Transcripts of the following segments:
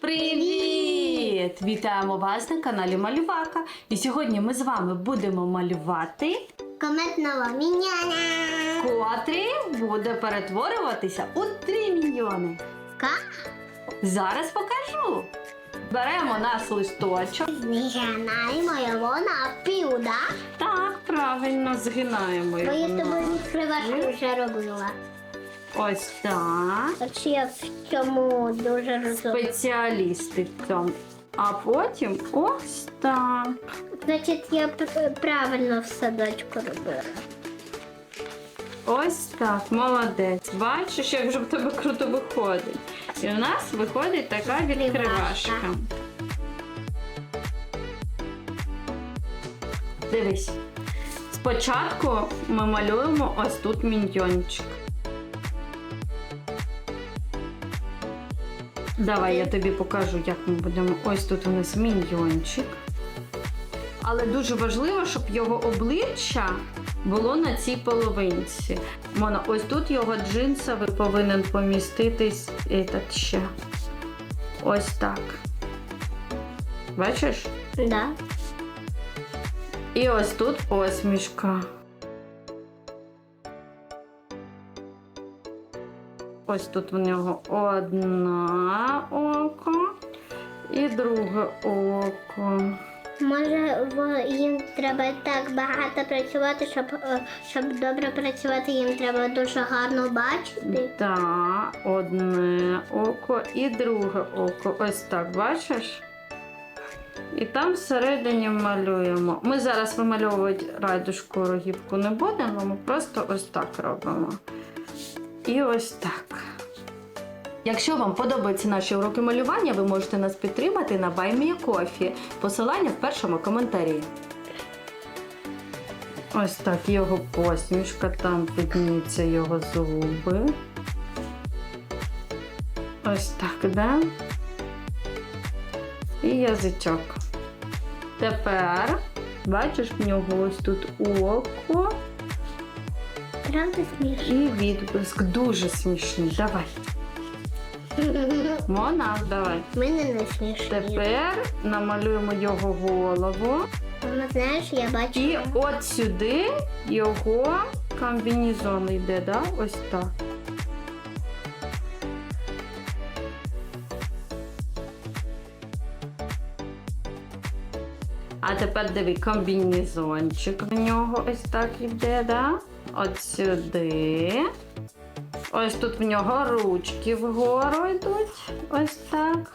Привіт! Вітаємо вас на каналі Малювака. І сьогодні ми з вами будемо малювати, Кометного міняна. котрий буде перетворюватися у 3 мільйони. Ка? Зараз покажу. Беремо наш листочок. Згинаємо його на пів, да? Так, правильно згинаємо його. Бо я на- тобі відкривашку вже робила. Ось так. Я в цьому дуже розумна. Спеціалісти в цьому. А потім ось так. Значить, я пр- правильно в садочку робила. Ось так, молодець. Бачиш, як вже в тебе круто виходить. І у нас виходить така відкривашка. Дивись. Спочатку ми малюємо ось тут міньйончик. Давай я тобі покажу, як ми будемо. Ось тут у нас міньйончик. Але дуже важливо, щоб його обличчя було на цій половинці. Мона, ось тут його джинсовий повинен поміститись этот ще. Ось так. Бачиш? Да. І ось тут посмішка. Ось тут в нього одна око і друге око. Може, їм треба так багато працювати, щоб, е, щоб добре працювати, їм треба дуже гарно бачити. Так, одне око і друге око. Ось так, бачиш? І там всередині малюємо. Ми зараз вимальовувати райдушку рогівку не будемо, ми просто ось так робимо. І ось так. Якщо вам подобаються наші уроки малювання, ви можете нас підтримати на BuyMeACoffee. Посилання в першому коментарі. Ось так його посмішка, там підніться його зуби. Ось так, да? І язичок. Тепер, бачиш, в нього ось тут око Правда смішно? і відблиск. Дуже смішний. Давай. Мона, давай. Мене не смішно. Тепер намалюємо його голову. Мама, знаєш, я бачу. І от сюди його комбінезон йде, да? Ось так. А тепер диви, комбінезончик в нього ось так йде, да? От сюди. Ось тут в нього ручки вгору йдуть. Ось так.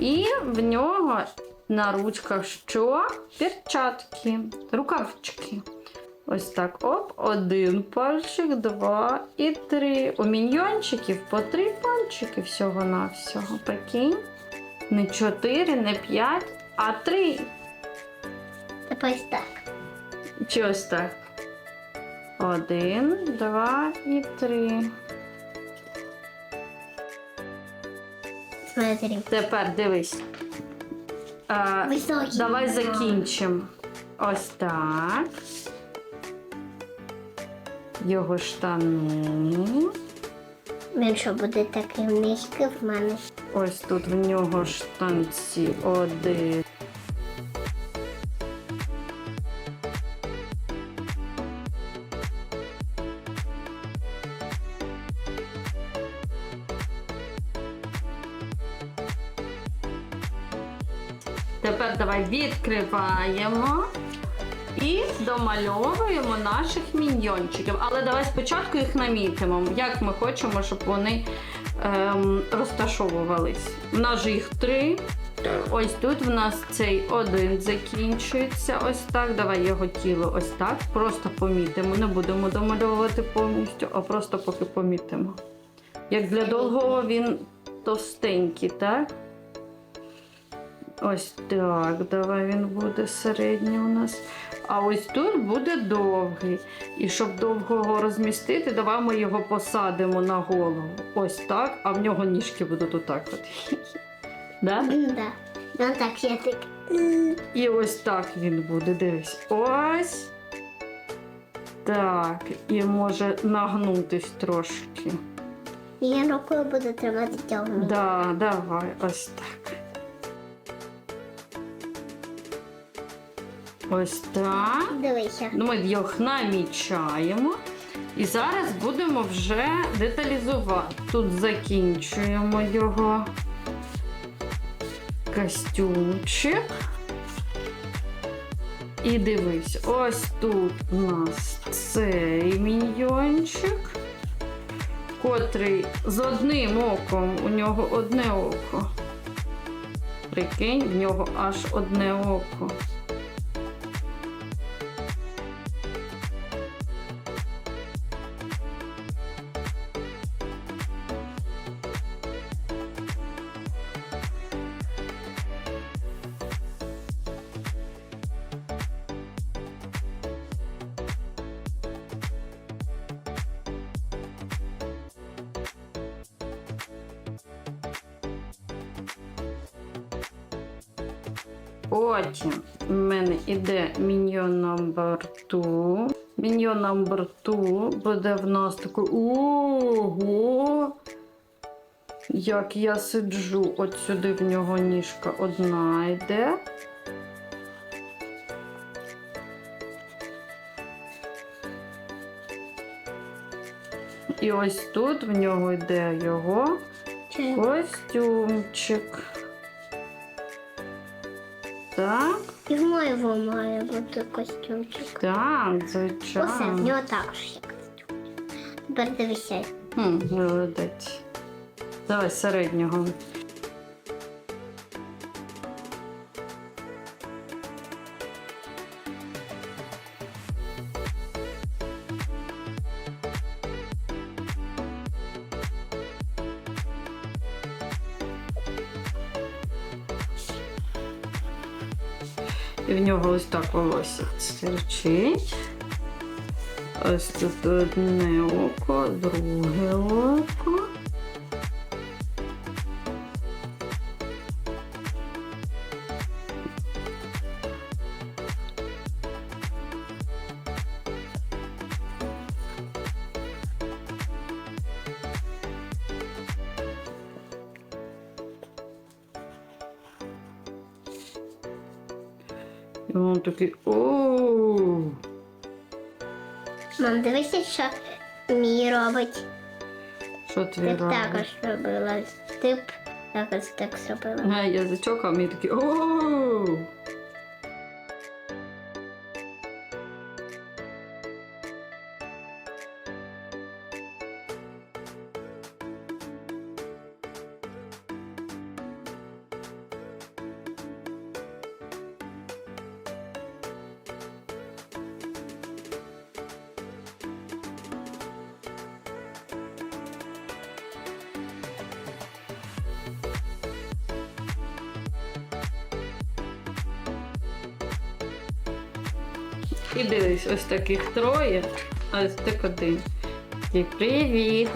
І в нього на ручках що? Перчатки, рукавчики. Ось так. Оп, один пальчик, два і три. У міньйончиків по три пальчики всього-навсього. Прикинь. Не чотири, не п'ять, а три. Ось так. Чи ось так? Один, два і три. Смотри. Тепер дивись. А, Високий. давай закінчимо. Ось так. Його штани. Він що буде такий низький в мене. Ось тут в нього штанці один. Тепер давай відкриваємо і домальовуємо наших міньйончиків. Але давай спочатку їх намітимо, як ми хочемо, щоб вони ем, розташовувались. У нас же їх три. Ось тут в нас цей один закінчується. Ось так. Давай його тіло ось так. Просто помітимо. Не будемо домальовувати повністю, а просто поки помітимо. Як для довгого він товстенький, так? Ось так, давай він буде середній у нас. А ось тут буде довгий. І щоб довгого розмістити, давай ми його посадимо на голову. Ось так, а в нього ніжки будуть отак. От. Да? Да. Ну так, я так. І ось так він буде, дивись. Ось. Так. І може нагнутись трошки. Я рукою буду тримати цього. Да, давай, ось так. Ось так. Дивися. Ну, Ми їх намічаємо. І зараз будемо вже деталізувати. Тут закінчуємо його костюмчик. І дивись, ось тут у нас цей міньйончик, котрий з одним оком, у нього одне око. Прикинь, в нього аж одне око. Потім в мене іде міньйон номер 2. Міньйон номер 2 буде в нас такий. Ого! Як я сиджу, от сюди в нього ніжка одна йде. І ось тут в нього йде його Чи- костюмчик. Так, І в моєму має бути костюмчик. так, Усе, в нього також є костюмчик. Тепер дивися. Хм, молодець. Давай середнього. І в нього ось так волосся стирчить. Ось тут одне око, друге око. І він такий о. Мам, дивися, що мій робить. Що твій Ти робиш? також робила. Ти б також так зробила. А, язичок, а мій такий оу. І дивись, ось таких троє, а ось так один. І привіт.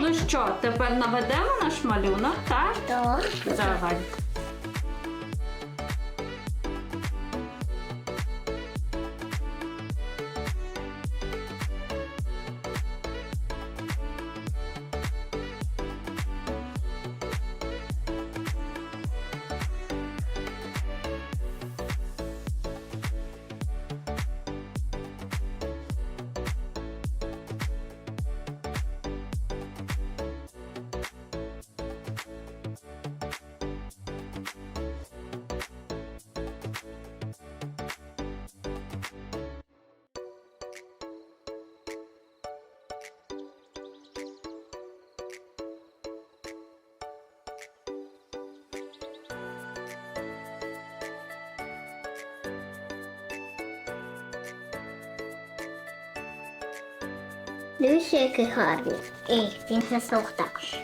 Ну що, тепер наведемо наш малюнок, так? Так. Давай. Дивися, який гарний. Ей, він засох також.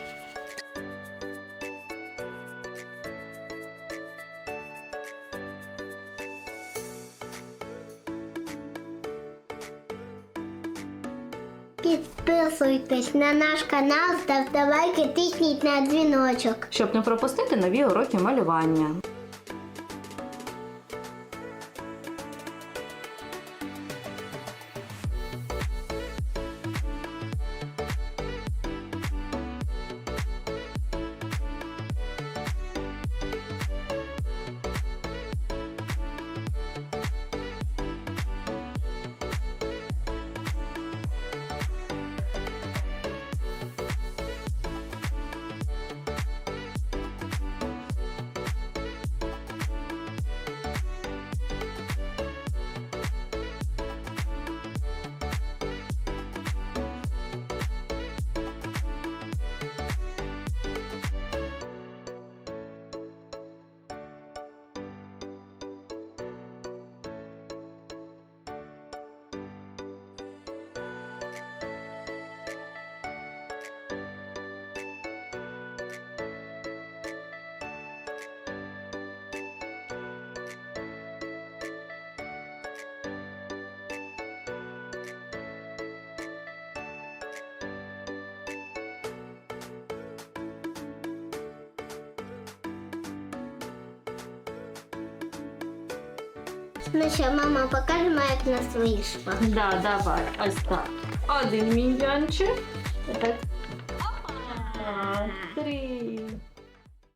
Підписуйтесь на наш канал, ставте лайки, тисніть на дзвіночок. Щоб не пропустити нові уроки малювання. Ну що, мама, покажемо, як нас вийшло. Да, давай, ось так. Один міньйончик. Так. Опа. Три.